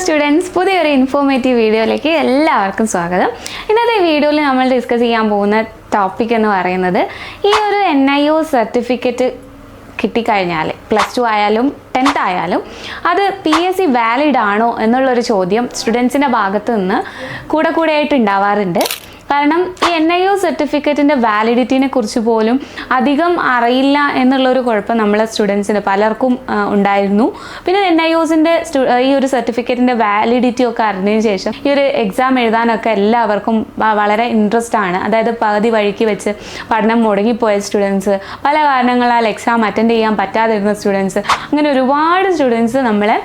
Students പുതിയൊരു informative വീഡിയോയിലേക്ക് എല്ലാവർക്കും സ്വാഗതം. ഇന്നത്തെ വീഡിയോയിൽ നമ്മൾ ഡിസ്കസ് ചെയ്യാൻ പോകുന്ന ടോപ്പിക് എന്ന് പറയുന്നത് ഈ ഒരു എൻ ഐ ഒ സർട്ടിഫിക്കറ്റ് കിട്ടിക്കഴിഞ്ഞാൽ പ്ലസ് ടു ആയാലും ടെൻത്ത് ആയാലും അത് പി എസ് സി വാലിഡ് ആണോ എന്നുള്ളൊരു ചോദ്യം സ്റ്റുഡൻസിന്റെ ഭാഗത്തു നിന്ന് കൂടെ കൂടെയായിട്ട് ഉണ്ടാവാറുണ്ട്. കാരണം ഈ എൻ ഐ ഒ സർട്ടിഫിക്കറ്റിന്റെ വാലിഡിറ്റിനെ കുറിച്ച് പോലും അധികം അറിയില്ല എന്നുള്ളൊരു കുഴപ്പം നമ്മളെ സ്റ്റുഡൻസിന് പലർക്കും ഉണ്ടായിരുന്നു. പിന്നെ എൻ ഐ ഒസിന്റെ ഈ ഒരു സർട്ടിഫിക്കറ്റിന്റെ വാലിഡിറ്റി ഒക്കെ അറിഞ്ഞതിന് ശേഷം ഈ ഒരു എക്സാം എഴുതാനൊക്കെ എല്ലാവർക്കും വളരെ ഇൻട്രസ്റ്റ് ആണ്. അതായത് പകുതി വഴിക്ക് വെച്ച് പഠനം മുടങ്ങിപ്പോയ സ്റ്റുഡൻസ് പല കാരണങ്ങളാൽ എക്സാം അറ്റൻഡ് ചെയ്യാൻ പറ്റാതിരുന്ന സ്റ്റുഡൻസ് അങ്ങനെ ഒരുപാട് സ്റ്റുഡൻസ് നമ്മളെ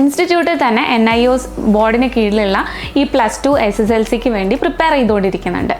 ഇൻസ്റ്റിറ്റ്യൂട്ടിൽ തന്നെ എൻ ഐ ഒസ് ബോർഡിന് കീഴിലുള്ള ഈ plus two S S L സിക്ക് വേണ്ടി പ്രിപ്പയർ ചെയ്തുകൊണ്ടിരിക്കുന്നുണ്ട്.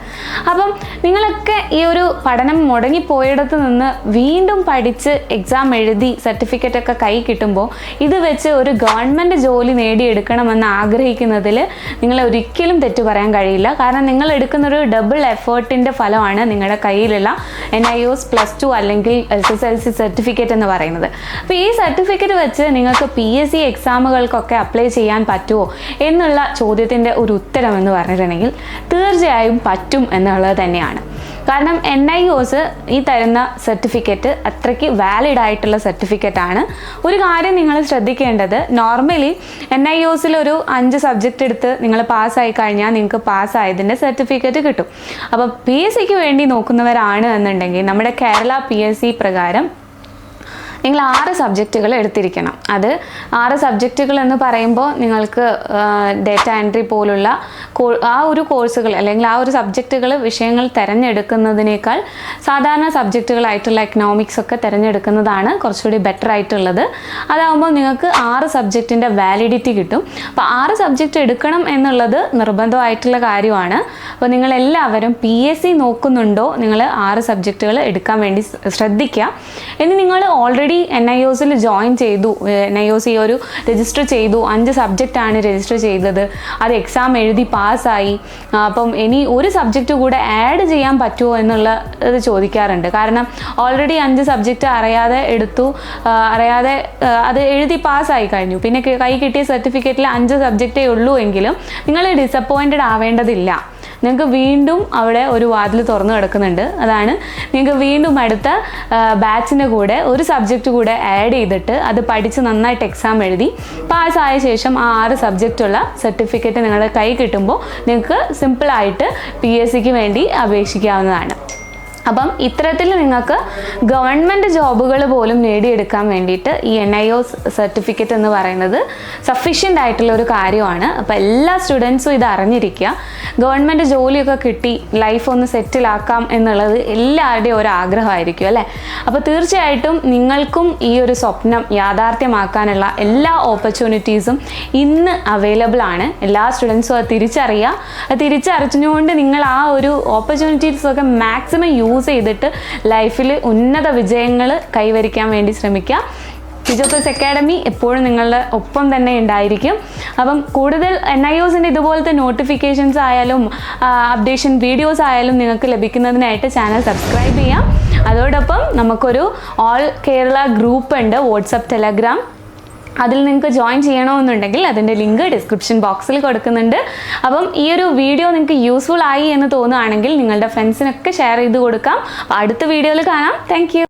അപ്പം നിങ്ങളൊക്കെ ഈ ഒരു പഠനം മുടങ്ങിപ്പോയിടത്ത് നിന്ന് വീണ്ടും പഠിച്ച് എക്സാം എഴുതി സർട്ടിഫിക്കറ്റ് ഒക്കെ കൈ കിട്ടുമ്പോൾ ഇത് വെച്ച് ഒരു ഗവൺമെന്റ് ജോലി നേടിയെടുക്കണമെന്ന് ആഗ്രഹിക്കുന്നതിൽ നിങ്ങളെ ഒരിക്കലും തെറ്റു പറയാൻ കഴിയില്ല. കാരണം നിങ്ങൾ എടുക്കുന്നൊരു ഡബിൾ എഫേർട്ടിന്റെ ഫലമാണ് നിങ്ങളുടെ കയ്യിലുള്ള N I O S plus two അല്ലെങ്കിൽ S S L C certificate എന്ന് പറയുന്നത്. അപ്പോൾ ഈ സർട്ടിഫിക്കറ്റ് വെച്ച് നിങ്ങൾക്ക് പി എസ് സി എക്സാമുകൾക്കൊക്കെ അപ്ലൈ ചെയ്യാൻ പറ്റുമോ എന്നുള്ള ചോദ്യത്തിന്റെ ഒരു ഉത്തരം എന്ന് പറഞ്ഞിട്ടുണ്ടെങ്കിൽ തീർച്ചയായും പറ്റും എന്നുള്ളത് തന്നെയാണ്. കാരണം എൻ ഐ ഒസ് ഈ തരുന്ന സർട്ടിഫിക്കറ്റ് അത്രയ്ക്ക് വാലിഡ് ആയിട്ടുള്ള സർട്ടിഫിക്കറ്റ് ആണ്. ഒരു കാര്യം നിങ്ങൾ ശ്രദ്ധിക്കേണ്ടത് നോർമലി എൻ ഐ ഒസിൽ ഒരു അഞ്ച് സബ്ജക്റ്റ് എടുത്ത് നിങ്ങൾ പാസ്സായി കഴിഞ്ഞാൽ നിങ്ങൾക്ക് പാസ്സായതിന്റെ സർട്ടിഫിക്കറ്റ് കിട്ടും. അപ്പോൾ പി എസ് സിക്ക് വേണ്ടി നോക്കുന്നവരാണ് എന്നുണ്ടെങ്കിൽ നമ്മുടെ കേരള പി എസ് സി പ്രകാരം നിങ്ങൾ ആറ് സബ്ജക്റ്റുകൾ എടുത്തിരിക്കണം. അത് ആറ് സബ്ജക്റ്റുകൾ എന്ന് പറയുമ്പോൾ നിങ്ങൾക്ക് ഡേറ്റ എൻട്രി പോലുള്ള ആ ഒരു കോഴ്സുകൾ അല്ലെങ്കിൽ ആ ഒരു സബ്ജക്റ്റുകൾ വിഷയങ്ങൾ തിരഞ്ഞെടുക്കുന്നതിനേക്കാൾ സാധാരണ സബ്ജക്റ്റുകളായിട്ടുള്ള എക്കണോമിക്സ് ഒക്കെ തിരഞ്ഞെടുക്കുന്നതാണ് കുറച്ചുകൂടി ബെറ്റർ ആയിട്ടുള്ളത്. അതാകുമ്പോൾ നിങ്ങൾക്ക് ആറ് സബ്ജക്റ്റിന്റെ വാലിഡിറ്റി കിട്ടും. അപ്പോൾ ആറ് സബ്ജക്റ്റ് എടുക്കണം എന്നുള്ളത് നിർബന്ധമായിട്ടുള്ള കാര്യമാണ്. അപ്പോൾ നിങ്ങളെല്ലാവരും പി എസ് സി നോക്കുന്നുണ്ടോ? നിങ്ങൾ ആറ് സബ്ജക്റ്റുകൾ എടുക്കാൻ വേണ്ടി ശ്രദ്ധിക്കുക ഇനി നിങ്ങൾ ഓൾറെഡി എൻ ഐ ഒസിൽ ജോയിൻ ചെയ്തു. എൻ ഐ ഒ സി ഒരു രജിസ്റ്റർ ചെയ്തു. അഞ്ച് സബ്ജക്റ്റാണ് രജിസ്റ്റർ ചെയ്തത്. അത് എക്സാം എഴുതി പാസ്സായി. അപ്പം ഇനി ഒരു സബ്ജക്റ്റ് കൂടെ ആഡ് ചെയ്യാൻ പറ്റുമോ എന്നുള്ള ഇത് ചോദിക്കാറുണ്ട്. കാരണം ഓൾറെഡി അഞ്ച് സബ്ജക്റ്റ് അറിയാതെ എടുത്തു. അറിയാതെ അത് എഴുതി പാസ്സായി കഴിഞ്ഞു. പിന്നെ കൈ കിട്ടിയ സർട്ടിഫിക്കറ്റിൽ അഞ്ച് സബ്ജക്റ്റേ ഉള്ളൂ എങ്കിലും നിങ്ങൾ ഡിസപ്പോയിന്റഡ് ആവേണ്ടതില്ല. നിങ്ങൾക്ക് വീണ്ടും അവിടെ ഒരു വാതിൽ തുറന്നു കിടക്കുന്നുണ്ട്. അതാണ് നിങ്ങൾക്ക് വീണ്ടും അടുത്ത ബാച്ചിന്റെ കൂടെ ഒരു സബ്ജക്റ്റ് കൂടെ ആഡ് ചെയ്തിട്ട് അത് പഠിച്ച് നന്നായിട്ട് എക്സാം എഴുതി പാസ്സായ ശേഷം ആ ആറ് സബ്ജക്റ്റുള്ള സർട്ടിഫിക്കറ്റ് നിങ്ങളുടെ കൈ കിട്ടുമ്പോൾ നിങ്ങൾക്ക് സിമ്പിളായിട്ട് പി എസ് സിക്ക് വേണ്ടി അപേക്ഷിക്കാവുന്നതാണ്. അപ്പം ഇത്തരത്തിൽ നിങ്ങൾക്ക് ഗവൺമെന്റ് ജോബുകൾ പോലും നേടിയെടുക്കാൻ വേണ്ടിയിട്ട് ഈ എൻ ഐ ഒ സർട്ടിഫിക്കറ്റ് എന്ന് പറയുന്നത് സഫീഷ്യന്റ് ആയിട്ടുള്ള ഒരു കാര്യമാണ്. അപ്പോൾ എല്ലാ സ്റ്റുഡൻസും ഇത് അറിഞ്ഞിരിക്കുക. ഗവൺമെന്റ് ജോലിയൊക്കെ കിട്ടി ലൈഫ് ഒന്ന് സെറ്റിലാക്കാം എന്നുള്ളത് എല്ലാവരുടെയും ഒരു ആഗ്രഹമായിരിക്കും അല്ലേ? അപ്പോൾ തീർച്ചയായിട്ടും നിങ്ങൾക്കും ഈ ഒരു സ്വപ്നം യാഥാർത്ഥ്യമാക്കാനുള്ള എല്ലാ ഓപ്പർച്യൂണിറ്റീസും ഇന്ന് അവൈലബിൾ ആണ്. എല്ലാ സ്റ്റുഡൻസും അത് തിരിച്ചറിയുക. അത് തിരിച്ചറിഞ്ഞുകൊണ്ട് നിങ്ങൾ ആ ഒരു ഓപ്പർച്യൂണിറ്റീസൊക്കെ മാക്സിമം യൂസ് ചെയ്തിട്ട് ലൈഫിൽ ഉന്നത വിജയങ്ങൾ കൈവരിക്കാൻ വേണ്ടി ശ്രമിക്കുക. ഫിജിയോപ്ലസ് അക്കാഡമി എപ്പോഴും നിങ്ങളുടെ ഒപ്പം തന്നെ ഉണ്ടായിരിക്കും. അപ്പം കൂടുതൽ എൻ ഐ ഒസിന്റെ ഇതുപോലത്തെ നോട്ടിഫിക്കേഷൻസ് ആയാലും അപ്ഡേഷൻ വീഡിയോസ് ആയാലും നിങ്ങൾക്ക് ലഭിക്കുന്നതിനായിട്ട് ചാനൽ സബ്സ്ക്രൈബ് ചെയ്യാം. അതോടൊപ്പം നമുക്കൊരു ഓൾ കേരള ഗ്രൂപ്പ് ഉണ്ട്. വാട്സപ്പ് ടെലഗ്രാം അതിൽ നിങ്ങൾക്ക് ജോയിൻ ചെയ്യണമെന്നുണ്ടെങ്കിൽ അതിന്റെ ലിങ്ക് ഡിസ്ക്രിപ്ഷൻ ബോക്സിൽ കൊടുക്കുന്നുണ്ട്. അപ്പം ഈ ഒരു വീഡിയോ നിങ്ങൾക്ക് യൂസ്ഫുൾ ആയി എന്ന് തോന്നുകയാണെങ്കിൽ നിങ്ങളുടെ ഫ്രണ്ട്സിനൊക്കെ ഷെയർ ചെയ്ത് കൊടുക്കാം. അടുത്ത വീഡിയോയിൽ കാണാം. താങ്ക്